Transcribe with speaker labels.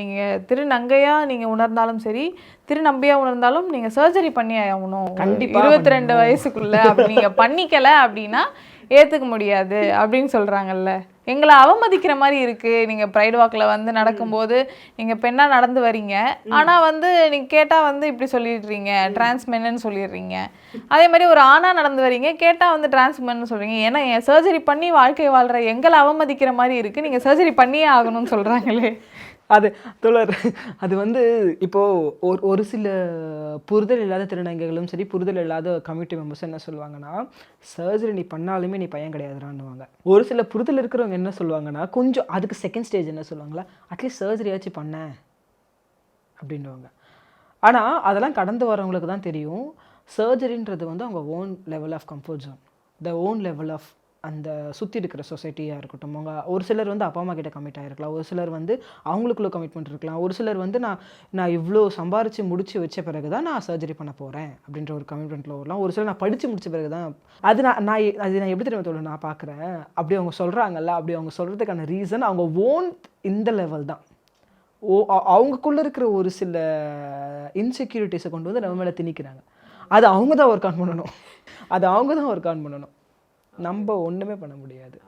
Speaker 1: நீங்கள் திருநங்கையா நீங்கள் உணர்ந்தாலும் சரி திருநம்பியா உணர்ந்தாலும் நீங்கள் சர்ஜரி பண்ணி ஆகணும்.
Speaker 2: கண்டிப்பா
Speaker 1: இருபத்தி ரெண்டு வயசுக்குள்ள அப்படி நீங்கள் பண்ணிக்கல அப்படின்னா ஏற்றுக்க முடியாது அப்படின்னு சொல்கிறாங்கல்ல எங்களை அவமதிக்கிற மாதிரி இருக்குது நீங்கள் ப்ரைட் வாக்கில் வந்து நடக்கும்போது நீங்கள் பெண்ணாக நடந்து வரீங்க. ஆனால் வந்து நீங்கள் கேட்டால் வந்து இப்படி சொல்லிடுறீங்க டிரான்ஸ்மென்னு சொல்லிடுறீங்க. அதே மாதிரி ஒரு ஆணாக நடந்து வரீங்க கேட்டால் வந்து டிரான்ஸ்மென்னு சொல்கிறீங்க ஏன்னா என் சர்ஜரி பண்ணி வாழ்க்கை வாழ்கிற எங்களை அவமதிக்கிற மாதிரி இருக்குது நீங்கள் சர்ஜரி பண்ணியே ஆகணும்னு சொல்கிறாங்களே
Speaker 2: அது தொடர் அது வந்து இப்போது ஒரு ஒரு சில புரிதல் இல்லாத திருநங்கைகளும் சரி புரிதல் இல்லாத கம்யூனிட்டி மெம்பர்ஸ் என்ன சொல்லுவாங்கன்னா சர்ஜரி நீ பண்ணாலுமே நீ பையன் கிடையாதுறான்னுவாங்க ஒரு சில புரிதல் இருக்கிறவங்க என்ன சொல்லுவாங்கன்னா கொஞ்சம் அதுக்கு செகண்ட் ஸ்டேஜ் என்ன சொல்லுவாங்களா? அட்லீஸ்ட் சர்ஜரியாச்சும் பண்ண. அப்படின்னுவாங்க. ஆனால் அதெல்லாம் கடந்து வரவங்களுக்கு தான் தெரியும். சர்ஜரின்றது வந்து அவங்க own level of comfort zone the own level of அந்த சுற்றி இருக்கிற சொசைட்டியாக இருக்கட்டும். அவங்க ஒரு சிலர் வந்து அப்பா அம்மா கிட்ட கமிட் ஆகிருக்கலாம் ஒரு சிலர் வந்து அவங்களுக்குள்ள கமிட்மெண்ட் இருக்கலாம். ஒரு சிலர் வந்து நான் நான் இவ்வளோ சம்பாரித்து முடிச்சு வச்ச பிறகு தான் நான் சர்ஜரி பண்ண போகிறேன் அப்படின்ற ஒரு கமிட்மெண்ட்டில் வரலாம். ஒரு சிலர் நான் படித்து முடிச்ச பிறகு தான் அது நான் நான் எ- அது நான் எப்படி தெரியுமா தோணும் நான் பார்க்குறேன்? அப்படி அவங்க சொல்கிறாங்கல்ல அப்படி அவங்க சொல்கிறதுக்கான ரீசன் அவங்க ஓன் இந்த லெவல் தான். ஓ அ- இருக்கிற ஒரு சில இன்செக்யூரிட்டிஸை கொண்டு வந்து நம்ம மேலே திணிக்கிறாங்க. அது அவங்க தான் ஒர்க் ஆன் பண்ணணும். அது அவங்க தான் ஒர்க் ஆன் பண்ணணும். நம்ம ஒன்றுமே பண்ண முடியாது.